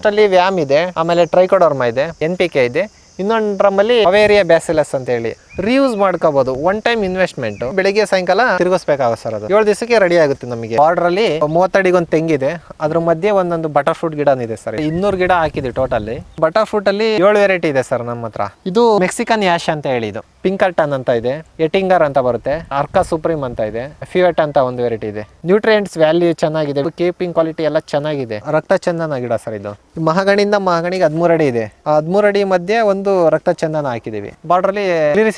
ಫಸ್ಟಲ್ಲಿ VAM ಇದೆ, ಆಮೇಲೆ trichoderma ಇದೆ ಎನ್ ಪಿ ಕೆ ಇದೆ. ಇನ್ನೊಂದು ಡ್ರಮ್ಮಲ್ಲಿ ಅವೇರಿಯಾ ಬ್ಯಾಸಿಲಸ್ ಅಂತ ಹೇಳಿ ರೀಯೂಸ್ ಮಾಡ್ಕೋಬಹುದು ಒನ್ ಟೈಮ್ ಇನ್ವೆಸ್ಟ್ಮೆಂಟ್ ಬೆಳಿಗ್ಗೆ, ಸಾಯಂಕಾಲ ತಿರುಗಿಸ್ಬೇಕಾಗುತ್ತೆ ಸರ್ ಅದು. ಏಳು ದಿವಸಕ್ಕೆ ರೆಡಿ ಆಗುತ್ತೆ ನಮಗೆ. ಆರ್ಡರ್ ಅಲ್ಲಿ ಮೂವತ್ತಡಿಗೆ ಒಂದು ತೆಂಗಿದೆ. ಅದ್ರ ಮಧ್ಯೆ ಒಂದೊಂದು ಬಟರ್ ಫ್ರೂಟ್ ಗಿಡ ಇದೆ ಸರ್. ಇನ್ನೂರು ಗಿಡ ಹಾಕಿದೆ ಟೋಟಲಿ ಬಟರ್ ಫ್ರೂಟ್ ಅಲ್ಲಿ ಏಳು ವೆರೈಟಿ ಇದೆ ಸರ್ ನಮ್ಮ ಹತ್ರ. ಇದು ಮೆಕ್ಸಿಕನ್ ಯಾಶ್ ಅಂತ ಹೇಳಿದು ಪಿಂಕರ್ಟನ್ ಅಂತ ಇದೆ. ಎಟಿಂಗರ್ ಅಂತ ಬರುತ್ತೆ. ಅರ್ಕ ಸುಪ್ರೀಮ್ ಅಂತ ಇದೆ. ಫಿವೆಟ್ ಅಂತ ಒಂದು ವೆರೈಟಿ ಇದೆ. ನ್ಯೂಟ್ರಿಯೆಂಟ್ಸ್ ವ್ಯಾಲ್ಯೂ ಚೆನ್ನಾಗಿದೆ. ಕೀಪಿಂಗ್ ಕ್ವಾಲಿಟಿ ಎಲ್ಲ ಚೆನ್ನಾಗಿದೆ. ರಕ್ತ ಚಂದನ ಗಿಡ ಸರ್ ಇದು. ಮಹಾಗಣಿಯಿಂದ ಮಹಾಗಣಿಗೆ ಹದಿಮೂರು ಅಡಿ ಇದೆ. ಹದಿಮೂರು ಅಡಿ ಮಧ್ಯೆ ಒಂದು ರಕ್ತ ಚಂದನ ಹಾಕಿದೀವಿ ಬಾರ್ಡರ್ ಅಲ್ಲಿ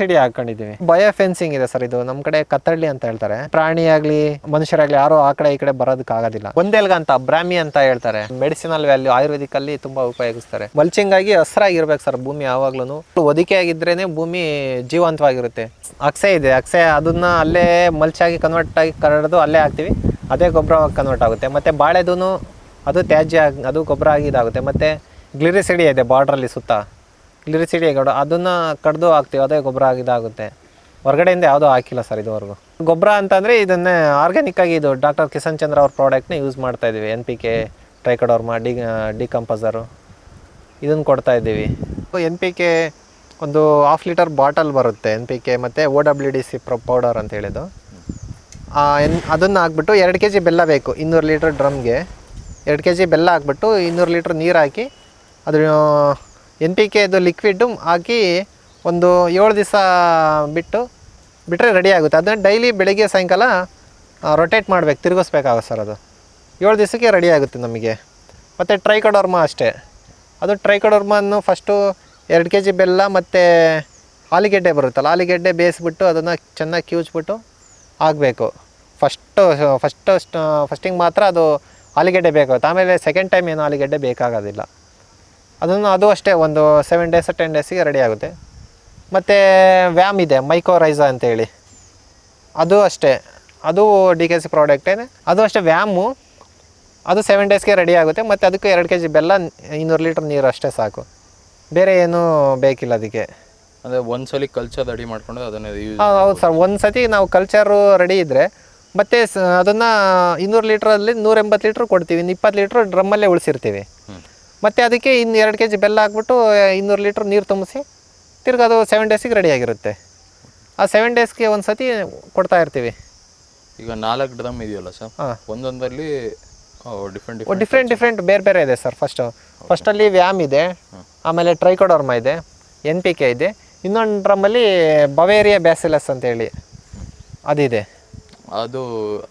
ಕ್ಲಿರಿಸಿಡಿ ಹಾಕೊಂಡಿದೀವಿ ಬಯೋ ಫೆನ್ಸಿಂಗ್ ಇದೆ ಸರ್ ಇದು. ನಮ್ ಕಡೆ ಕತ್ತಳ್ಳಿ ಅಂತ ಹೇಳ್ತಾರೆ. ಪ್ರಾಣಿ ಆಗ್ಲಿ ಮನುಷ್ಯರಾಗ್ಲಿ ಯಾರು ಆ ಕಡೆ ಈ ಕಡೆ ಬರೋದಕ್ಕೆ ಆಗೋದಿಲ್ಲ ಒಂದೇಲ್ಗ ಅಂತ ಬ್ರಾಹ್ಮಿ ಅಂತ ಹೇಳ್ತಾರೆ. ಮೆಡಿಸಿನಲ್ ವ್ಯಾಲ್ಯೂ ಆಯುರ್ವೇದಿಕ್ ಅಲ್ಲಿ ತುಂಬಾ ಉಪಯೋಗಿಸ್ತಾರೆ. ಮಲ್ಚಿಂಗ್ ಆಗಿ ಹಸ್ರಾಗಿರ್ಬೇಕು ಸರ್ ಭೂಮಿ ಯಾವಾಗ್ಲೂ ಒದಿಕೆ ಆಗಿದ್ರೇನೆ ಭೂಮಿ ಜೀವಂತವಾಗಿರುತ್ತೆ. ಅಕ್ಸೆ ಇದೆ. ಅಕ್ಸೆ ಅದನ್ನ ಅಲ್ಲೇ ಮಲ್ಚಾಗಿ ಕನ್ವರ್ಟ್ ಆಗಿ ಕರಡ್ದು ಅಲ್ಲೇ ಹಾಕ್ತಿವಿ. ಅದೇ ಗೊಬ್ಬರ ಕನ್ವರ್ಟ್ ಆಗುತ್ತೆ. ಮತ್ತೆ ಬಾಳೆದೂ ಅದು ತ್ಯಾಜ್ಯ ಅದು ಗೊಬ್ಬರ ಆಗಿ ಇದಾಗುತ್ತೆ. ಮತ್ತೆ ಗ್ಲಿರಿಸಿಡಿ ಇದೆ ಬಾರ್ಡ್ರಲ್ಲಿ ಸುತ್ತ. ಗ್ಲಿರಿಸಿಡಿ ಗೊಬ್ಬರ ಅದನ್ನ ಕಡ್ದು ಹಾಕ್ತೀವಿ, ಅದೇ ಗೊಬ್ಬರ ಆಗಿದಾಗುತ್ತೆ ಹೊರಗಡೆಯಿಂದ ಯಾವುದೂ ಹಾಕಿಲ್ಲ ಸರ್ ಇದುವರೆಗೂ. ಗೊಬ್ಬರ ಅಂತಂದರೆ ಇದನ್ನೇ ಆರ್ಗ್ಯಾನಿಕ್ ಆಗಿ ಇದು ಡಾಕ್ಟರ್ ಕಿಸನ್ ಚಂದ್ರ ಅವ್ರ ಪ್ರಾಡಕ್ಟ್ನ ಯೂಸ್ ಮಾಡ್ತಾ ಇದ್ದೀವಿ. N P K trichoderma D decomposer ಇದನ್ನು ಕೊಡ್ತಾ ಇದ್ದೀವಿ. ಎನ್ ಪಿ ಕೆ ಒಂದು ಹಾಫ್ ಲೀಟರ್ ಬಾಟಲ್ ಬರುತ್ತೆ. ಎನ್ ಪಿ ಕೆ ಮತ್ತು O W D C pro powder ಅಂತ ಹೇಳಿದ್ದು. ಎನ್, ಅದನ್ನು ಹಾಕ್ಬಿಟ್ಟು ಎರಡು ಕೆ ಜಿ ಬೆಲ್ಲ ಬೇಕು, ಇನ್ನೂರು ಲೀಟ್ರ್ ಡ್ರಮ್ಗೆ ಎರಡು ಕೆ ಜಿ ಬೆಲ್ಲ ಹಾಕ್ಬಿಟ್ಟು ಇನ್ನೂರು ಲೀಟ್ರ್ ನೀರು ಹಾಕಿ ಅದು ಎನ್ ಪಿ ಕೆದು ಲಿಕ್ವಿಡ್ಡು ಹಾಕಿ ಒಂದು ಏಳು ದಿವಸ ಬಿಟ್ಟು ಬಿಟ್ಟರೆ ರೆಡಿ ಆಗುತ್ತೆ. ಅದನ್ನು ಡೈಲಿ ಬೆಳಿಗ್ಗೆ ಸಾಯಂಕಾಲ ರೊಟೇಟ್ ಮಾಡ್ಬೇಕು, ತಿರುಗಿಸ್ಬೇಕಾಗುತ್ತೆ ಸರ್ ಅದು. ಏಳು ದಿವಸಕ್ಕೆ ರೆಡಿ ಆಗುತ್ತೆ ನಮಗೆ. ಮತ್ತು ಟ್ರೈಕಡೋರ್ಮಾ ಅಷ್ಟೇ. ಅದು ಟ್ರೈಕಡೋರ್ಮನ್ನು ಫಸ್ಟು ಎರಡು ಕೆ ಜಿ ಬೆಲ್ಲ ಮತ್ತು ಆಲೂಗೆಡ್ಡೆ ಬರುತ್ತಲ್ಲ, ಆಲೂಗೆಡ್ಡೆ ಬೇಯಿಸ್ಬಿಟ್ಟು ಅದನ್ನು ಚೆನ್ನಾಗಿ ಕ್ಯೂಚ್ಬಿಟ್ಟು ಆಗಬೇಕು ಫಸ್ಟು ಫಸ್ಟು ಫಸ್ಟಿಂಗ್ ಮಾತ್ರ ಅದು ಆಲೂಗೆಡ್ಡೆ ಬೇಕಾಗುತ್ತೆ. ಆಮೇಲೆ ಸೆಕೆಂಡ್ ಟೈಮ್ ಏನು ಆಲೂಗೆಡ್ಡೆ ಬೇಕಾಗೋದಿಲ್ಲ. ಅದನ್ನು ಅದು ಅಷ್ಟೇ ಒಂದು ಸೆವೆನ್ ಡೇಸ್ ಟೆನ್ ಡೇಸಿಗೆ ರೆಡಿ ಆಗುತ್ತೆ. ಮತ್ತು ವ್ಯಾಮ್ ಇದೆ ಮೈಕೋರೈಸಾ ಅಂತೇಳಿ. ಅದು ಅಷ್ಟೇ. ಅದು ಡಿ ಕೆ ಸಿ ಪ್ರಾಡಕ್ಟೇನೆ ಅದು ಅಷ್ಟೇ ವ್ಯಾಮು. ಅದು ಸೆವೆನ್ ಡೇಸ್ಗೆ ರೆಡಿ ಆಗುತ್ತೆ ಮತ್ತು ಅದಕ್ಕೆ ಎರಡು ಕೆ ಜಿ ಬೆಲ್ಲ ಇನ್ನೂರು ಲೀಟ್ರ್ ನೀರು ಅಷ್ಟೇ ಸಾಕು. ಬೇರೆ ಏನೂ ಬೇಕಿಲ್ಲ ಅದಕ್ಕೆ. ಅಂದರೆ ಒಂದ್ಸಲಿ ಕಲ್ಚರ್ ರೆಡಿ ಮಾಡ್ಕೊಂಡು ಅದನ್ನ ಯೂಸ್ ಹಾ, ಹೌದು ಸರ್. ಒಂದು ಸತಿ ನಾವು ಕಲ್ಚರು ರೆಡಿ ಇದ್ದರೆ ಮತ್ತೆ ಅದನ್ನು ಇನ್ನೂರು ಲೀಟ್ರಲ್ಲಿ ನೂರೆಂಬತ್ತು ಲೀಟ್ರ್ ಕೊಡ್ತೀವಿ. ಇನ್ನು ಇಪ್ಪತ್ತು ಲೀಟ್ರ್ ಡ್ರಮ್ಮಲ್ಲೇ ಉಳಿಸಿರ್ತೀವಿ. ಮತ್ತು ಅದಕ್ಕೆ ಇನ್ನು ಎರಡು ಕೆ ಜಿ ಬೆಲ್ಲ ಹಾಕ್ಬಿಟ್ಟು ಇನ್ನೂರು ಲೀಟ್ರ್ ನೀರು ತುಂಬಿಸಿ ತಿರ್ಗಿ ಅದು ಸೆವೆನ್ ಡೇಸಿಗೆ ರೆಡಿ ಆಗಿರುತ್ತೆ. ಆ ಸೆವೆನ್ ಡೇಸ್ಗೆ ಒಂದು ಸತಿ ಕೊಡ್ತಾ ಇರ್ತೀವಿ. ಈಗ ನಾಲ್ಕು ಡ್ರಮ್ ಇದೆಯಲ್ಲ ಸರ್ ಹಾಂ. ಒಂದೊಂದರಲ್ಲಿ ಡಿಫ್ರೆಂಟ್ ಡಿಫ್ರೆಂಟ್ ಡಿಫ್ರೆಂಟ್ ಬೇರೆ ಬೇರೆ ಇದೆ ಸರ್ ಫಸ್ಟು ಫಸ್ಟಲ್ಲಿ ವ್ಯಾಮ್ ಇದೆ ಆಮೇಲೆ ಟ್ರೈಕೋಡರ್ಮ ಇದೆ ಎನ್ ಪಿ ಕೆ ಇದೆ. ಇನ್ನೊಂದು ಡ್ರಮ್ಮಲ್ಲಿ ಬವೇರಿಯಾ ಬ್ಯಾಸಿಲಸ್ ಅಂತೇಳಿ ಅದಿದೆ. ಅದು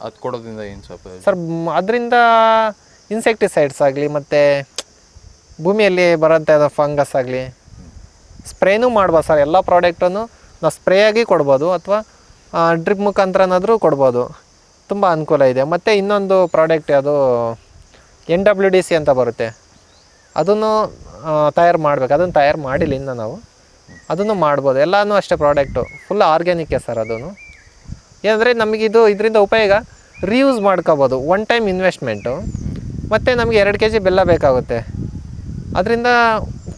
ಅದು ಕೊಡೋದ್ರಿಂದ ಏನು ಸ್ವಲ್ಪ ಸರ್ ಅದರಿಂದ ಇನ್ಸೆಕ್ಟಿಸೈಡ್ಸ್ ಆಗಲಿ ಮತ್ತು ಭೂಮಿಯಲ್ಲಿ ಅದು ಫಂಗಸ್ ಆಗಲಿ, ಸ್ಪ್ರೇನೂ ಮಾಡ್ಬೋದು ಸರ್, ಎಲ್ಲ ಪ್ರಾಡಕ್ಟನ್ನು ನಾವು ಸ್ಪ್ರೇ ಆಗಿ ಕೊಡ್ಬೋದು ಅಥವಾ ಡ್ರಿಪ್ ಮುಖಾಂತರನಾದರೂ ಕೊಡ್ಬೋದು. ತುಂಬ ಅನುಕೂಲ ಇದೆ. ಮತ್ತು ಇನ್ನೊಂದು ಪ್ರಾಡಕ್ಟ್ ಅದು ಎನ್ ಡಬ್ಲ್ಯೂ ಡಿ ಸಿ ಅಂತ ಬರುತ್ತೆ. ಅದನ್ನು ತಯಾರು ಮಾಡಬೇಕು. ಅದನ್ನು ತಯಾರು ಮಾಡಿಲ್ಲ ಇನ್ನು ನಾವು. ಅದನ್ನು ಮಾಡ್ಬೋದು. ಎಲ್ಲನೂ ಅಷ್ಟೇ ಪ್ರಾಡಕ್ಟು. ಫುಲ್ ಆರ್ಗ್ಯಾನಿಕ್ಕೆ ಸರ್ ಅದನ್ನು. ಏನಂದರೆ ನಮಗಿದು ಇದರಿಂದ ಉಪಯೋಗ ರೀಯೂಸ್ ಮಾಡ್ಕೋಬೋದು. ಒನ್ ಟೈಮ್ ಇನ್ವೆಸ್ಟ್ಮೆಂಟು ಮತ್ತು ನಮಗೆ ಎರಡು ಕೆ ಜಿ ಬೆಲ್ಲ ಬೇಕಾಗುತ್ತೆ. ಅದರಿಂದ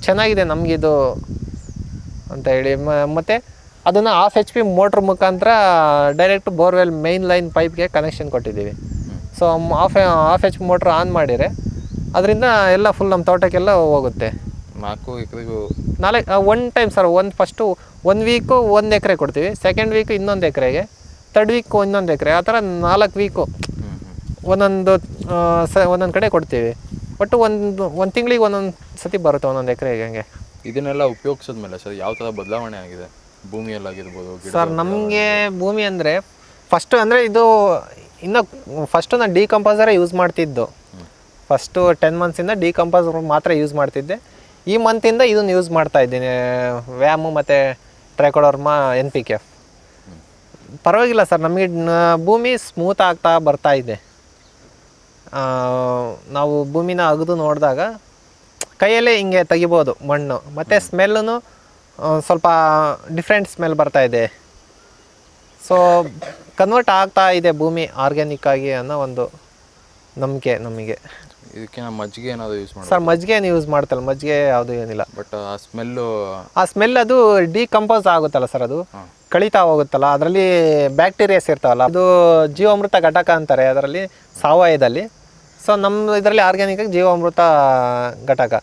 ಚೆನ್ನಾಗಿದೆ ನಮಗಿದು ಅಂತ ಹೇಳಿ. ಮ- ಮತ್ತು ಅದನ್ನು ಹಾಫ್ ಎಚ್ ಪಿ ಮೋಟ್ರ್ ಮುಖಾಂತರ ಡೈರೆಕ್ಟ್ ಬೋರ್ವೆಲ್ ಮೈನ್ ಲೈನ್ ಪೈಪ್ಗೆ ಕನೆಕ್ಷನ್ ಕೊಟ್ಟಿದ್ದೀವಿ. So half half H P motor on ಮಾಡಿದರೆ ಅದರಿಂದ ಎಲ್ಲ ಫುಲ್ ನಮ್ಮ ತೋಟಕ್ಕೆಲ್ಲ ಹೋಗುತ್ತೆ. ನಾಲ್ಕು ಎಕರೆಗೂ ನಾಲ್ಕು ಒನ್ ಟೈಮ್ ಸರ್ ಒಂದು ಫಸ್ಟು ಒಂದು ವೀಕು ಒಂದು ಎಕರೆ ಕೊಡ್ತೀವಿ. ಸೆಕೆಂಡ್ ವೀಕ್ ಇನ್ನೊಂದು ಎಕರೆಗೆ. ತರ್ಡ್ ವೀಕ್ ಇನ್ನೊಂದು ಎಕರೆ. ಆ ಥರ ನಾಲ್ಕು ವೀಕು ಒಂದೊಂದು ಸ ಒಂದೊಂದು ಕಡೆ ಕೊಡ್ತೀವಿ. ಒಟ್ಟು ಒಂದು ಒಂದು ತಿಂಗಳಿಗೆ ಒಂದೊಂದು ಸತಿ ಬರುತ್ತೆ ಒಂದೊಂದು ಎಕರೆಗೆ ಹಂಗೆ. ಇದನ್ನೆಲ್ಲ ಉಪಯೋಗಿಸಿದ್ಮೇಲೆ ಸರ್ ಯಾವ ಥರ ಬದಲಾವಣೆ ಆಗಿದೆ? ಭೂಮಿಯಲ್ಲಾಗಿರ್ಬೋದು ಗಿಡ ಸರ್ ನಮಗೆ ಭೂಮಿ ಅಂದರೆ ಫಸ್ಟು ಅಂದರೆ ಇದು ಇನ್ನು ಫಸ್ಟು ನಾನು ಡಿಕಂಪೋಸರೇ ಯೂಸ್ ಮಾಡ್ತಿದ್ದು. ಫಸ್ಟು ಟೆನ್ ಮಂತ್ಸಿಂದ ಡಿಕಂಪೋಸರ್ ಮಾತ್ರ ಯೂಸ್ ಮಾಡ್ತಿದ್ದೆ. ಈ ಮಂತಿಂದ ಇದನ್ನು ಯೂಸ್ ಮಾಡ್ತಾ ಇದ್ದೀನಿ ವ್ಯಾಮು ಮತ್ತು ಟ್ರೈಕೊಡೋರ್ಮಾ ಎನ್ ಪಿ ಕೆ ಪರವಾಗಿಲ್ಲ ಸರ್ ನಮಗೆ ಭೂಮಿ ಸ್ಮೂತ್ ಆಗ್ತಾ ಬರ್ತಾ ಇದೆ. ನಾವು ಭೂಮಿನ ಅಗದು ನೋಡಿದಾಗ ಕೈಯಲ್ಲೇ ಹಿಂಗೆ ತೆಗಿಬೋದು ಮಣ್ಣು ಮತ್ತು ಸ್ಮೆಲ್ಲೂ ಸ್ವಲ್ಪ ಡಿಫ್ರೆಂಟ್ ಸ್ಮೆಲ್ ಬರ್ತಾ ಇದೆ. ಸೊ ಕನ್ವರ್ಟ್ ಆಗ್ತಾ ಇದೆ ಭೂಮಿ ಆರ್ಗ್ಯಾನಿಕ್ ಆಗಿ ಅನ್ನೋ ಒಂದು ನಂಬಿಕೆ ನಮಗೆ. ಇದಕ್ಕೆ ಮಜ್ಜಿಗೆ ಏನಾದರೂ ಯೂಸ್ ಮಾಡಿ ಸರ್ ಮಜ್ಜಿಗೆ ಯೂಸ್ ಮಾಡ್ತಲ್ಲ? ಮಜ್ಜಿಗೆ ಯಾವುದು ಏನಿಲ್ಲ. ಬಟ್ ಆ ಸ್ಮೆಲ್ಲು ಆ ಸ್ಮೆಲ್ ಅದು ಡಿಕಂಪೋಸ್ ಆಗುತ್ತಲ್ಲ ಸರ್ ಅದು? ಕಳೀತಾ ಹೋಗುತ್ತಲ್ಲ? ಅದರಲ್ಲಿ ಬ್ಯಾಕ್ಟೀರಿಯಾಸ್ ಇರ್ತಾವಲ್ಲ? ಅದು ಜೀವಾಮೃತ ಘಟಕ ಅಂತಾರೆ ಅದರಲ್ಲಿ ಸಾವಯವದಲ್ಲಿ ಸೊ ನಮ್ಮ ಇದರಲ್ಲಿ ಆರ್ಗ್ಯಾನಿಕಾಗಿ ಜೀವಾಮೃತ ಘಟಕ.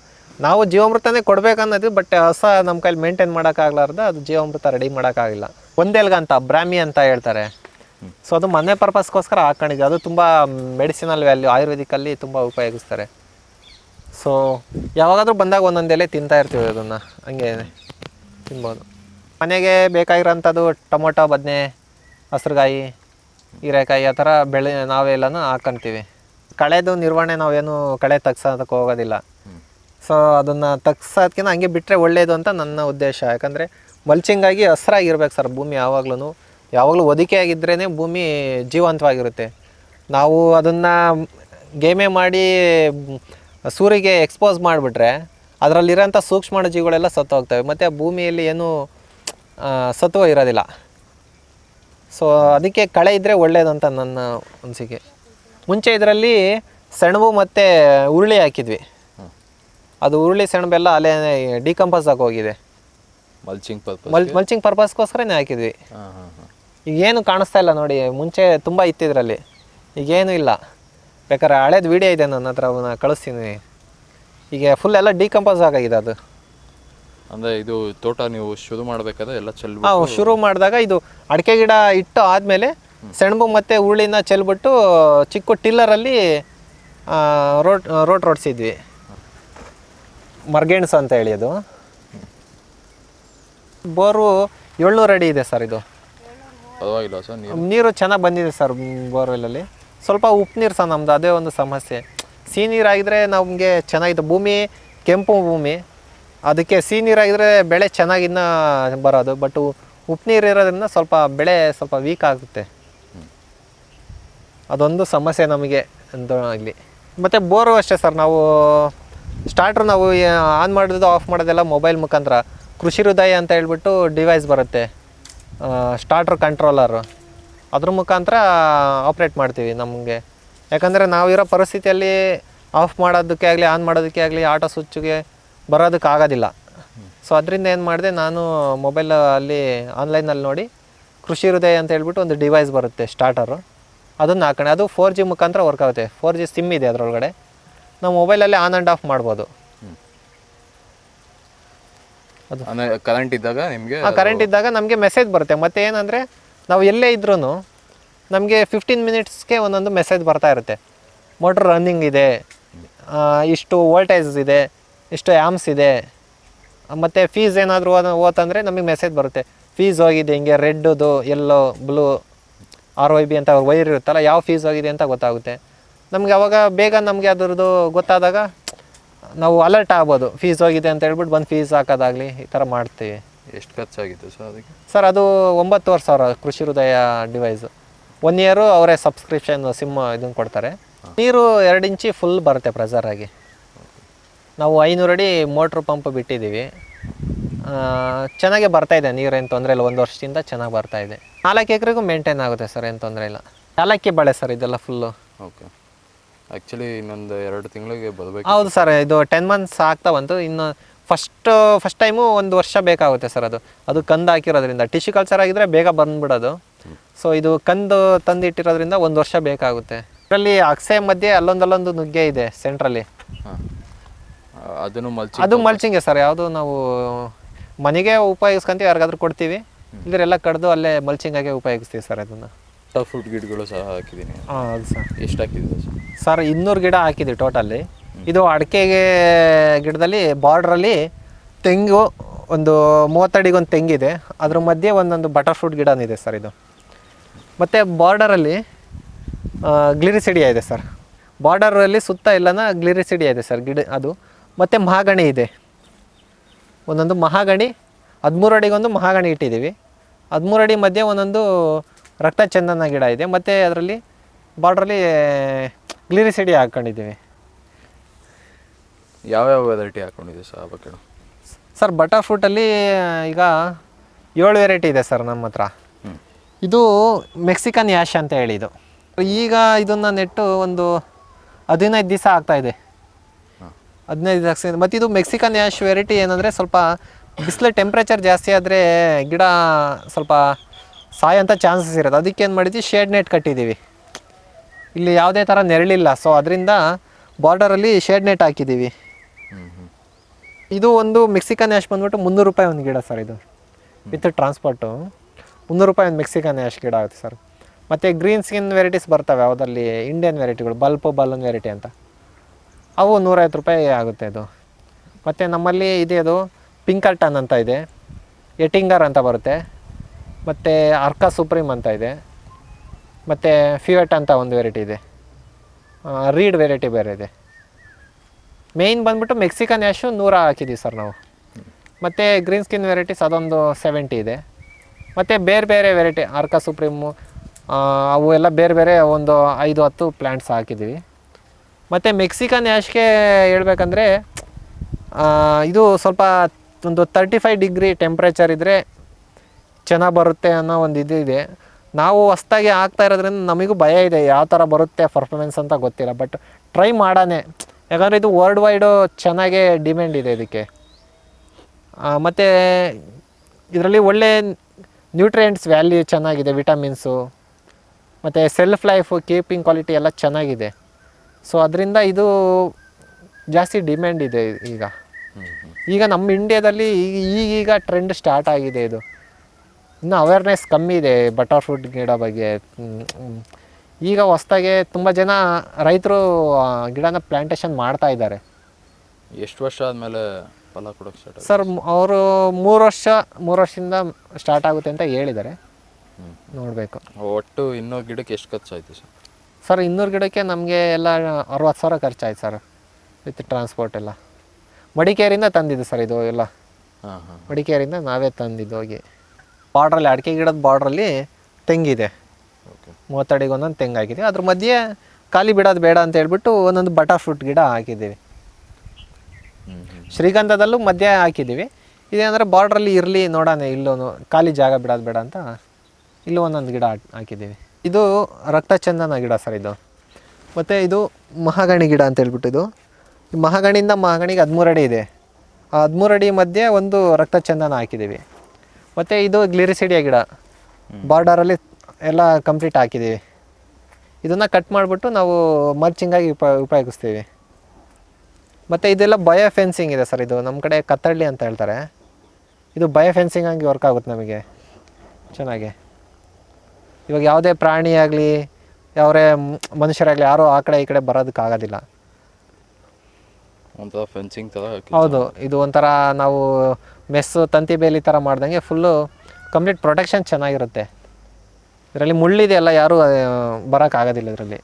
ನಾವು ಜೀವಾಮೃತನೇ ಕೊಡ್ಬೇಕನ್ನೋದು ಬಟ್ ಹೊಸ ನಮ್ಮ ಕೈಲಿ ಮೇಂಟೈನ್ ಮಾಡೋಕ್ಕಾಗ್ಲಾರ್ದ ಅದು ಜೀವಾಮೃತ ರೆಡಿ ಮಾಡೋಕ್ಕಾಗಿಲ್ಲ. ಒಂದೆಲ್ಗ ಅಂತ, ಬ್ರಾಹ್ಮಿ ಅಂತ ಹೇಳ್ತಾರೆ. ಸೊ ಅದು ಮನೆ ಪರ್ಪಸ್ಗೋಸ್ಕರ ಹಾಕೊಂಡಿದ್ದೆ ಅದು ತುಂಬ ಮೆಡಿಸಿನಲ್ ವ್ಯಾಲ್ಯೂ ಆಯುರ್ವೇದಿಕಲ್ಲಿ ತುಂಬ ಉಪಯೋಗಿಸ್ತಾರೆ. ಸೊ ಯಾವಾಗಾದರೂ ಬಂದಾಗ ಒಂದೊಂದು ಎಲೆ ತಿಂತಾ ಇರ್ತೀವಿ ಅದನ್ನು. ಹಂಗೆ ತಿನ್ಬೋದು. ಮನೆಗೆ ಬೇಕಾಗಿರೋಂಥದ್ದು ಟೊಮೊಟೊ, ಬದನೆ, ಹಸ್ರುಗಾಯಿ, ಹೀರೆಕಾಯಿ, ಆ ಥರ ಬೆಳೆ, ನಾವೆಲ್ಲನೂ ಹಾಕ್ಕಂತೀವಿ ಕಳೆದು ನಿರ್ವಹಣೆ ನಾವೇನು ಕಳೆ ತಗ್ಸೋದಕ್ಕೆ ಹೋಗೋದಿಲ್ಲ. ಸೊ ಅದನ್ನು ತಗ್ಸೋದ್ಕಿಂತ ಹಂಗೆ ಬಿಟ್ಟರೆ ಒಳ್ಳೆಯದು ಅಂತ ನನ್ನ ಉದ್ದೇಶ. ಯಾಕಂದರೆ ಮಲ್ಚಿಂಗಾಗಿ ಹಸ್ರಾಗಿರ್ಬೇಕು ಸರ್ ಭೂಮಿ ಯಾವಾಗ್ಲೂ ಯಾವಾಗಲೂ ಒದಿಕೆ ಆಗಿದ್ರೇ ಭೂಮಿ ಜೀವಂತವಾಗಿರುತ್ತೆ. ನಾವು ಅದನ್ನು ಗೇಮೆ ಮಾಡಿ ಸೂರಿಗೆ ಎಕ್ಸ್ಪೋಸ್ ಮಾಡಿಬಿಟ್ರೆ ಅದರಲ್ಲಿರೋಂಥ ಸೂಕ್ಷ್ಮ ಜೀವಿಗಳೆಲ್ಲ ಸತ್ತು ಹೋಗ್ತವೆ ಮತ್ತು ಭೂಮಿಯಲ್ಲಿ ಏನೂ ಸತ್ವ ಇರೋದಿಲ್ಲ. ಸೊ ಅದಕ್ಕೆ ಕಳೆ ಇದ್ದರೆ ಒಳ್ಳೆಯದಂತ ನನ್ನ ಅನಿಸಿಕೆ. ಮುಂಚೆ ಇದರಲ್ಲಿ ಸೆಣಬು ಮತ್ತು ಉರುಳಿ ಹಾಕಿದ್ವಿ. ಅದು ಉರುಳಿ ಸೆಣಬೆಲ್ಲ ಅಲ್ಲೇ ಡಿಕಂಪೋಸ್ ಆಗಿ ಹೋಗಿದೆ. ಮಲ್ಚಿಂಗ್ ಪರ್ಪಸ್ ಮಲ್ ಮಲ್ಚಿಂಗ್ ಪರ್ಪಸ್ಗೋಸ್ಕರನೇ ಹಾಕಿದ್ವಿ. ಹಾಂ ಏನು ಈಗೇನು ಕಾಣಿಸ್ತಾ ಇಲ್ಲ ನೋಡಿ ಮುಂಚೆ ತುಂಬ ಇತ್ತಿದ್ರಲ್ಲಿ. ಈಗೇನು ಇಲ್ಲ. ಬೇಕಾದ್ರೆ ಹಳೇದು ವಿಡಿಯೋ ಇದೆ ನನ್ನ ಹತ್ರ ಅವನ್ನ ಕಳಿಸ್ತೀನಿ. ಈಗ ಫುಲ್ ಎಲ್ಲ ಡಿಕಂಪೋಸ್ ಆಗಿದೆ ಅದು. ಅಂದರೆ ಇದು ತೋಟ ನೀವು ಶುರು ಮಾಡಬೇಕಾದ್ರೆ ಎಲ್ಲ ಚೆಲ್ಲ ನಾವು ಶುರು ಮಾಡಿದಾಗ ಇದು ಅಡಿಕೆ ಗಿಡ ಇಟ್ಟು ಆದಮೇಲೆ ಸೆಣಬು ಮತ್ತು ಉರುಳಿನ ಚೆಲ್ಬಿಟ್ಟು ಚಿಕ್ಕ ಟಿಲ್ಲರಲ್ಲಿ ರೋಟ್ ರೋಟ್ ರೋಡ್ಸಿದ್ವಿ. ಮರ್ಗೆಣ್ಸು ಅಂತ ಹೇಳಿ ಅದು. ಬೋರು ಏಳ್ನೂರು ಅಡಿ ಇದೆ ಸರ್ ಇದು. ನೀರು. ಚೆನ್ನಾಗಿ ಬಂದಿದೆ ಸರ್ ಬೋರ್ವೆಲಲ್ಲಿ. ಸ್ವಲ್ಪ ಉಪ್ಪು ನೀರು ಸರ್ ನಮ್ಮದು ಅದೇ ಒಂದು ಸಮಸ್ಯೆ. ಸಿಹಿ ನೀರಾಗಿದ್ರೆ ನಮಗೆ ಚೆನ್ನಾಗಿದೆ ಭೂಮಿ ಕೆಂಪು ಭೂಮಿ. ಅದಕ್ಕೆ ಸಿಹಿ ನೀರಾಗಿದ್ರೆ ಬೆಳೆ ಚೆನ್ನಾಗಿನ್ನ ಬರೋದು. ಬಟ್ ಉಪ್ಪು ನೀರು ಇರೋದ್ರಿಂದ ಸ್ವಲ್ಪ ಬೆಳೆ ಸ್ವಲ್ಪ ವೀಕ್ ಆಗುತ್ತೆ. ಅದೊಂದು ಸಮಸ್ಯೆ ನಮಗೆ ಆಗಲಿ. ಮತ್ತು ಬೋರು ಅಷ್ಟೇ ಸರ್ ನಾವು ಸ್ಟಾರ್ಟ್ರ್ ನಾವು ಆನ್ ಮಾಡೋದು ಆಫ್ ಮಾಡೋದೆಲ್ಲ ಮೊಬೈಲ್ ಮುಖಾಂತರ. ಕೃಷಿ ಹೃದಯ ಅಂತ ಹೇಳ್ಬಿಟ್ಟು ಡಿವೈಸ್ ಬರುತ್ತೆ. ಸ್ಟಾರ್ಟ್ರ್ ಕಂಟ್ರೋಲರು ಅದ್ರ ಮುಖಾಂತರ ಆಪ್ರೇಟ್ ಮಾಡ್ತೀವಿ ನಮಗೆ. ಯಾಕಂದರೆ ನಾವಿರೋ ಪರಿಸ್ಥಿತಿಯಲ್ಲಿ ಆಫ್ ಮಾಡೋದಕ್ಕೆ ಆಗಲಿ ಆನ್ ಮಾಡೋದಕ್ಕೆ ಆಗಲಿ, ಆಟೋ ಸ್ವಿಚ್ಗೆ ಬರೋದಕ್ಕೆ ಆಗೋದಿಲ್ಲ. ಸೊ ಅದರಿಂದ ಏನು ಮಾಡಿದೆ, ನಾನು ಮೊಬೈಲ್ ಅಲ್ಲಿ ಆನ್ಲೈನಲ್ಲಿ ನೋಡಿ ಕೃಷಿ ಹೃದಯ ಅಂತ ಹೇಳ್ಬಿಟ್ಟು ಒಂದು ಡಿವೈಸ್ ಬರುತ್ತೆ ಸ್ಟಾರ್ಟರು ಅದನ್ನು ಹಾಕೊಂಡೆ ಅದು ಫೋರ್ ಜಿ ಮುಖಾಂತರ ವರ್ಕ್ ಆಗುತ್ತೆ. ಫೋರ್ ಜಿ ಸಿಮ್ ಇದೆ ಅದರೊಳಗಡೆ. ನಾವು ಮೊಬೈಲಲ್ಲೇ ಆನ್ ಆ್ಯಂಡ್ ಆಫ್ ಮಾಡ್ಬೋದು. ಅದು. ಕರೆಂಟ್ ಇದ್ದಾಗ ನಿಮಗೆ ಆ ಕರೆಂಟ್ ಇದ್ದಾಗ ನಮಗೆ ಮೆಸೇಜ್ ಬರುತ್ತೆ. ಮತ್ತೆ ಏನಂದರೆ ನಾವು ಎಲ್ಲೇ ಇದ್ರೂ ನಮಗೆ ಫಿಫ್ಟೀನ್ ಮಿನಿಟ್ಸ್ಗೆ ಒಂದೊಂದು ಮೆಸೇಜ್ ಬರ್ತಾ ಇರುತ್ತೆ. ಮೋಟ್ರ್ ರನ್ನಿಂಗ್ ಇದೆ. ಇಷ್ಟು ವೋಲ್ಟೇಜ್ ಇದೆ. ಇಷ್ಟು ಆ್ಯಮ್ಸ್ ಇದೆ. ಮತ್ತು ಫೀಸ್ ಏನಾದರೂ ಓತಂದರೆ ನಮಗೆ ಮೆಸೇಜ್ ಬರುತ್ತೆ. ಫೀಸ್ ಹೋಗಿದೆ ಹಿಂಗೆ red yellow blue R Y B ಅಂತ ವೈರ್ ಇರುತ್ತಲ್ಲ ಯಾವ ಫೀಸ್ ಆಗಿದೆ ಅಂತ ಗೊತ್ತಾಗುತ್ತೆ. ನಮಗೆ ಅವಾಗ ಬೇಗ ನಮಗೆ ಅದರದ್ದು ಗೊತ್ತಾದಾಗ ನಾವು ಅಲರ್ಟ್ ಆಗ್ಬೋದು. ಫೀಸ್ ಹೋಗಿದೆ ಅಂತ ಹೇಳ್ಬಿಟ್ಟು ಬಂದು ಫೀಸ್ ಹಾಕೋದಾಗಲಿ ಈ ಥರ ಮಾಡ್ತೀವಿ. ಎಷ್ಟು ಖರ್ಚಾಗಿತ್ತು ಸರ್ ಅದಕ್ಕೆ? ಸರ್ ಅದು ಒಂಬತ್ತುವರೆ ಸಾವಿರ Krishi Hridaya device one year ಅವರೇ ಸಬ್ಸ್ಕ್ರಿಪ್ಷನ್ ಸಿಮ್ ಇದನ್ನು ಕೊಡ್ತಾರೆ. ನೀರು ಎರಡು ಇಂಚಿ ಫುಲ್ ಬರುತ್ತೆ ಪ್ರೆಸರ್ ಆಗಿ. ನಾವು ಐನೂರು ಅಡಿ ಮೋಟ್ರ್ ಪಂಪ್ ಬಿಟ್ಟಿದ್ದೀವಿ. ಚೆನ್ನಾಗೆ ಚೆನ್ನಾಗೇ ಬರ್ತಾ ಇದೆ ನೀರೇನು ತೊಂದರೆ ಇಲ್ಲ. ಒಂದು ವರ್ಷದಿಂದ ಚೆನ್ನಾಗಿ ಬರ್ತಾಯಿದೆ ನಾಲ್ಕು ಎಕರೆಗೂ ಮೇಂಟೈನ್ ಆಗುತ್ತೆ ಸರ್ ಏನು ತೊಂದರೆ ಇಲ್ಲ. ನಾಲ್ಕೇ ಬಳೆ ಸರ್ ಇದೆಲ್ಲ ಫುಲ್ಲು ಓಕೆ ಆ್ಯಕ್ಚುಲಿ ಇನ್ನೊಂದು ಎರಡು ತಿಂಗಳಿಗೆ ಬರಬೇಕು. ಹೌದು ಸರ್ ಇದು ಟೆನ್ ಮಂತ್ಸ್ ಆಗ್ತಾ ಬಂತು. ಇನ್ನು ಫಸ್ಟ್ ಫಸ್ಟ್ ಟೈಮು ಒಂದು ವರ್ಷ ಬೇಕಾಗುತ್ತೆ ಸರ್ ಅದು. ಅದು ಕಂದು ಹಾಕಿರೋದ್ರಿಂದ ಟಿಶ್ಯೂ ಕಲ್ಚರ್ ಆಗಿದ್ರೆ ಬೇಗ ಬಂದ್ಬಿಡೋದು. ಸೊ ಇದು ಕಂದು ತಂದಿಟ್ಟಿರೋದ್ರಿಂದ ಒಂದು ವರ್ಷ ಬೇಕಾಗುತ್ತೆ. ಇದರಲ್ಲಿ ಅಕ್ಸೆ ಮಧ್ಯೆ ಅಲ್ಲೊಂದು ಅಲ್ಲೊಂದು ನುಗ್ಗೆ ಇದೆ ಸೆಂಟ್ರಲ್ಲಿ ಅದನ್ನು ಮಲ್ಚಿ ಅದು ಮಲ್ಚಿಂಗೆ ಸರ್ ಯಾವುದು ನಾವು ಮನೆಗೆ ಉಪಯೋಗಿಸ್ಕೊಂತೀವಿ ಯಾರಿಗಾದ್ರೂ ಕೊಡ್ತೀವಿ. ಇದ್ರೆ ಕಡಿದು ಅಲ್ಲೇ ಆಗಿ ಉಪಯೋಗಿಸ್ತೀವಿ ಸರ್ ಅದನ್ನು. ಫ್ರೂಟ್ ಗಿಡಗಳು ಸಹ ಹಾಕಿದ್ದೀನಿ. ಹಾಂ ಹೌದು ಸರ್. ಎಷ್ಟು ಹಾಕಿದ್ದೀವಿ ಸರ್? ಸರ್ ಇನ್ನೂರು ಗಿಡ ಹಾಕಿದ್ವಿ ಟೋಟಲಿ ಇದು ಅಡಿಕೆಗೆ ಗಿಡದಲ್ಲಿ ಬಾರ್ಡ್ರಲ್ಲಿ ತೆಂಗು ಒಂದು ಮೂವತ್ತಡಿಗೊಂದು ತೆಂಗಿದೆ. ಅದ್ರ ಮಧ್ಯೆ ಒಂದೊಂದು ಬಟರ್ ಫ್ರೂಟ್ ಗಿಡನಿದೆ ಸರ್ ಇದು. ಮತ್ತು ಬಾರ್ಡರಲ್ಲಿ ಗ್ಲಿರಿಸಿಡಿಯ ಇದೆ ಸರ್. ಬಾರ್ಡರಲ್ಲಿ ಸುತ್ತ ಇಲ್ಲನ ಗ್ಲಿರಿಸಿಡಿಯ ಇದೆ ಸರ್ ಗಿಡ ಅದು. ಮತ್ತು ಮಹಾಗಣಿ ಇದೆ. ಒಂದೊಂದು ಮಹಾಗಣಿ ಹದಿಮೂರು ಅಡಿಗೊಂದು ಮಹಾಗಣಿ ಇಟ್ಟಿದ್ದೀವಿ. ಹದಿಮೂರು ಅಡಿ ಮಧ್ಯೆ ಒಂದೊಂದು ರಕ್ತ ಚಂದನ ಗಿಡ ಇದೆ. ಮತ್ತು ಅದರಲ್ಲಿ ಬಾರ್ಡ್ರಲ್ಲಿ ಗ್ಲಿರಿಸಿಡಿ ಹಾಕ್ಕೊಂಡಿದ್ದೀವಿ ಯಾವ್ಯಾವ ವೆರೈಟಿ ಹಾಕೊಂಡಿದ್ದೀವಿ ಸರ್ ಬಗ್ಗೆ ಸರ್ ಬಟರ್ ಫ್ರೂಟಲ್ಲಿ ಈಗ ಏಳು ವೆರೈಟಿ ಇದೆ ಸರ್ ನಮ್ಮ ಹತ್ರ. ಇದು ಮೆಕ್ಸಿಕನ್ ಯಾಶ್ ಅಂತ ಹೇಳಿದು ಈಗ ಇದನ್ನು ನೆಟ್ಟು ಒಂದು ಹದಿನೈದು ದಿವಸ ಆಗ್ತಾಯಿದೆ ಹದಿನೈದು ದಿವಸ ಮತ್ತು ಇದು. ಮೆಕ್ಸಿಕನ್ ಯಾಶ್ ವೆರೈಟಿ ಏನಂದರೆ ಸ್ವಲ್ಪ ಬಿಸಿಲು ಟೆಂಪ್ರೇಚರ್ ಜಾಸ್ತಿ ಆದರೆ ಗಿಡ ಸ್ವಲ್ಪ ಸಾಯೋಂಥ ಚಾನ್ಸಸ್ ಇರೋದು. ಅದಕ್ಕೆ ಏನು ಮಾಡಿದ್ವಿ? ಶೇಡ್ ನೆಟ್ ಕಟ್ಟಿದ್ದೀವಿ. ಇಲ್ಲಿ ಯಾವುದೇ ಥರ ನೆರಳಿಲ್ಲ. ಸೊ ಅದರಿಂದ ಬಾರ್ಡರಲ್ಲಿ ಶೇಡ್ ನೆಟ್ ಹಾಕಿದ್ದೀವಿ. ಇದು ಒಂದು ಮೆಕ್ಸಿಕನ್ ಆ್ಯಶ್ ಬಂದ್ಬಿಟ್ಟು ಮುನ್ನೂರು ರೂಪಾಯಿ ಒಂದು ಗಿಡ ಸರ್ ಇದು. ವಿತ್ ಟ್ರಾನ್ಸ್ಪೋರ್ಟು ಮುನ್ನೂರು ರೂಪಾಯಿ ಒಂದು ಮೆಕ್ಸಿಕನ್ ಆ್ಯಶ್ ಗಿಡ ಆಗುತ್ತೆ ಸರ್. ಮತ್ತು ಗ್ರೀನ್ ಸ್ಕಿನ್ ವೆರೈಟೀಸ್ ಬರ್ತವೆ. ಯಾವುದರಲ್ಲಿ ಇಂಡಿಯನ್ ವೆರೈಟಿಗಳು ಬಲ್ಪು ಬಲೂನ್ ವೆರೈಟಿ ಅಂತ. ಅವು ನೂರೈವತ್ತು ರೂಪಾಯಿ ಆಗುತ್ತೆ ಅದು. ಮತ್ತು ನಮ್ಮಲ್ಲಿ ಇದೆ ಅದು ಪಿಂಕರ್ಟನ್ ಅಂತ ಇದೆ. ಎಟಿಂಗರ್ ಅಂತ ಬರುತ್ತೆ. ಮತ್ತು ಅರ್ಕ ಸುಪ್ರೀಮ್ ಅಂತ ಇದೆ. ಮತ್ತು ಫಿವೆಟ್ ಅಂತ ಒಂದು ವೆರೈಟಿ ಇದೆ. ರೀಡ್ ವೆರೈಟಿ ಬೇರೆ ಇದೆ. ಮೇಯ್ನ್ ಬಂದ್ಬಿಟ್ಟು ಮೆಕ್ಸಿಕನ್ ಯಾಶು ನೂರ ಹಾಕಿದ್ದೀವಿ ಸರ್ ನಾವು. ಮತ್ತು ಗ್ರೀನ್ ಸ್ಕಿನ್ ವೆರೈಟೀಸ್ ಅದೊಂದು ಸೆವೆಂಟಿ ಇದೆ. ಮತ್ತು ಬೇರೆ ಬೇರೆ ವೆರೈಟಿ ಅರ್ಕ ಸುಪ್ರೀಮು ಅವು ಎಲ್ಲ ಬೇರೆ ಬೇರೆ ಒಂದು ಐದು, ಹತ್ತು ಪ್ಲ್ಯಾಂಟ್ಸ್ ಹಾಕಿದ್ದೀವಿ ಮತ್ತು ಮೆಕ್ಸಿಕನ್ ಯಾಶ್ಗೆ ಹೇಳ್ಬೇಕಂದ್ರೆ ಇದು ಸ್ವಲ್ಪ ಒಂದು ತರ್ಟಿ ಫೈವ್ ಡಿಗ್ರಿ ಟೆಂಪ್ರೇಚರ್ ಇದ್ದರೆ ಚೆನ್ನಾಗಿ ಬರುತ್ತೆ ಅನ್ನೋ ಒಂದು ಇದು ಇದೆ. ನಾವು ಹೊಸ್ದಾಗಿ ಆಗ್ತಾ ಇರೋದ್ರಿಂದ ನಮಗೂ ಭಯ ಇದೆ ಯಾವ ಥರ ಬರುತ್ತೆ ಪರ್ಫಾರ್ಮೆನ್ಸ್ ಅಂತ ಗೊತ್ತಿಲ್ಲ. ಬಟ್ ಟ್ರೈ ಮಾಡಾನೆ. ಯಾಕಂದರೆ ಇದು ವರ್ಲ್ಡ್ ವೈಡು ಚೆನ್ನಾಗೇ ಡಿಮ್ಯಾಂಡ್ ಇದೆ ಇದಕ್ಕೆ. ಮತ್ತು ಇದರಲ್ಲಿ ಒಳ್ಳೆ ನ್ಯೂಟ್ರಿಯೆಂಟ್ಸ್ ವ್ಯಾಲ್ಯೂ ಚೆನ್ನಾಗಿದೆ ವಿಟಮಿನ್ಸು ಮತ್ತು ಸೆಲ್ಫ್ ಲೈಫು ಕೀಪಿಂಗ್ ಕ್ವಾಲಿಟಿ ಎಲ್ಲ ಚೆನ್ನಾಗಿದೆ. ಸೊ ಅದರಿಂದ ಇದು ಜಾಸ್ತಿ ಡಿಮ್ಯಾಂಡ್ ಇದೆ ಈಗ. ಈಗ ನಮ್ಮ ಇಂಡಿಯಾದಲ್ಲಿ ಈಗ ಈಗೀಗ ಟ್ರೆಂಡ್ ಸ್ಟಾರ್ಟ್ ಆಗಿದೆ ಇದು. ಇನ್ನು ಅವೇರ್ನೆಸ್ ಕಮ್ಮಿ ಇದೆ ಬಟರ್ ಫ್ರೂಟ್ ಗಿಡ ಬಗ್ಗೆ. ಈಗ ಹೊಸ್ದಾಗೆ ತುಂಬ ಜನ ರೈತರು ಗಿಡನ ಪ್ಲ್ಯಾಂಟೇಷನ್ ಮಾಡ್ತಾ ಇದ್ದಾರೆ. ಎಷ್ಟು ವರ್ಷ ಆದಮೇಲೆ ಫಲ ಕೊಡೋಕೆ ಸ್ಟಾರ್ಟ್ ಸರ್ ಅವರು ಮೂರು ವರ್ಷ ಮೂರು ವರ್ಷದಿಂದ ಸ್ಟಾರ್ಟ್ ಆಗುತ್ತೆ ಅಂತ ಹೇಳಿದ್ದಾರೆ. ನೋಡಬೇಕು. ಒಟ್ಟು ಇನ್ನೂರು ಗಿಡಕ್ಕೆ ಎಷ್ಟು ಖರ್ಚಾಯಿತು ಸರ್? ಸರ್ ಇನ್ನೂರು ಗಿಡಕ್ಕೆ ನಮಗೆ ಎಲ್ಲ ಅರವತ್ತು ಸಾವಿರ ಖರ್ಚಾಯ್ತು ಸರ್ ವಿತ್ ಟ್ರಾನ್ಸ್ಪೋರ್ಟ್ ಎಲ್ಲ. ಮಡಿಕೇರಿಯಿಂದ ತಂದಿದ್ದು ಸರ್ ಇದು ಎಲ್ಲ. ಹಾಂ ಹಾಂ ಮಡಿಕೇರಿಯಿಂದ ನಾವೇ ತಂದಿದ್ದು ಹೋಗಿ. ಬಾರ್ಡ್ರಲ್ಲಿ ಅಡಿಕೆ ಗಿಡದ ಬಾರ್ಡ್ರಲ್ಲಿ ತೆಂಗಿದೆ. ಓಕೆ. ಮೂವತ್ತಡಿಗೆ ಒಂದೊಂದು ತೆಂಗು ಹಾಕಿದ್ದೀವಿ. ಅದ್ರ ಮಧ್ಯೆ ಖಾಲಿ ಬಿಡೋದು ಬೇಡ ಅಂತ ಹೇಳ್ಬಿಟ್ಟು ಒಂದೊಂದು ಬಟರ್ ಫ್ರೂಟ್ ಗಿಡ ಹಾಕಿದ್ದೀವಿ. ಶ್ರೀಗಂಧದಲ್ಲೂ ಮಧ್ಯೆ ಹಾಕಿದ್ದೀವಿ. ಇದೇನಂದ್ರೆ ಬಾರ್ಡ್ರಲ್ಲಿ ಇರಲಿ ನೋಡೋಣ ಇಲ್ಲೂ ಖಾಲಿ ಜಾಗ ಬಿಡೋದು ಬೇಡ ಅಂತ ಇಲ್ಲೂ ಒಂದೊಂದು ಗಿಡ ಹಾಕ್- ಹಾಕಿದ್ದೀವಿ. ಇದು ರಕ್ತಚಂದನ ಗಿಡ ಸರ್ ಇದು. ಮತ್ತು ಇದು ಮಹಾಗಣಿ ಗಿಡ ಅಂತ ಹೇಳ್ಬಿಟ್ಟು ಇದು. ಮಹಾಗಣಿಯಿಂದ ಮಹಾಗಣಿಗೆ ಹದಿಮೂರು ಅಡಿ ಇದೆ. ಆ ಹದಿಮೂರು ಅಡಿ ಮಧ್ಯೆ ಒಂದು ರಕ್ತ ಚಂದನ ಹಾಕಿದ್ದೀವಿ. ಮತ್ತು ಇದು ಗ್ಲಿರಿಸಿಡಿಯ ಗಿಡ. ಬಾರ್ಡರಲ್ಲಿ ಎಲ್ಲ ಕಂಪ್ಲೀಟ್ ಹಾಕಿದ್ದೀವಿ. ಇದನ್ನು ಕಟ್ ಮಾಡಿಬಿಟ್ಟು ನಾವು ಮರ್ಚಿಂಗಾಗಿ ಉಪ ಉಪಯೋಗಿಸ್ತೀವಿ. ಮತ್ತು ಇದೆಲ್ಲ ಬಯೋ ಫೆನ್ಸಿಂಗ್ ಇದೆ ಸರ್ ಇದು. ನಮ್ಮ ಕಡೆ ಕತ್ತಳ್ಳಿ ಅಂತ ಹೇಳ್ತಾರೆ. ಇದು ಬಯೋ ಫೆನ್ಸಿಂಗ್ ಆಗಿ ವರ್ಕ್ ಆಗುತ್ತೆ ನಮಗೆ. ಚೆನ್ನಾಗಿ. ಇವಾಗ ಯಾವುದೇ ಪ್ರಾಣಿ ಆಗಲಿ ಯಾವರೇ ಮನುಷ್ಯರಾಗಲಿ ಯಾರೂ ಆ ಕಡೆ ಈ ಕಡೆ ಬರೋದಕ್ಕಾಗೋದಿಲ್ಲ. ಒಂಥರ ಫೆನ್ಸಿಂಗ್ ಥರ ಹೌದು, ಇದು ಒಂಥರ ನಾವು ಮೆಸ್ಸು, ತಂತಿ ಬೇಲಿ ಥರ ಮಾಡ್ದಂಗೆ ಫುಲ್ಲು ಕಂಪ್ಲೀಟ್ ಪ್ರೊಟೆಕ್ಷನ್ ಚೆನ್ನಾಗಿರುತ್ತೆ. ಇದರಲ್ಲಿ ಮುಳ್ಳಿದೆಯಲ್ಲ ಯಾರೂ ಬರೋಕ್ಕಾಗೋದಿಲ್ಲ ಇದರಲ್ಲಿ.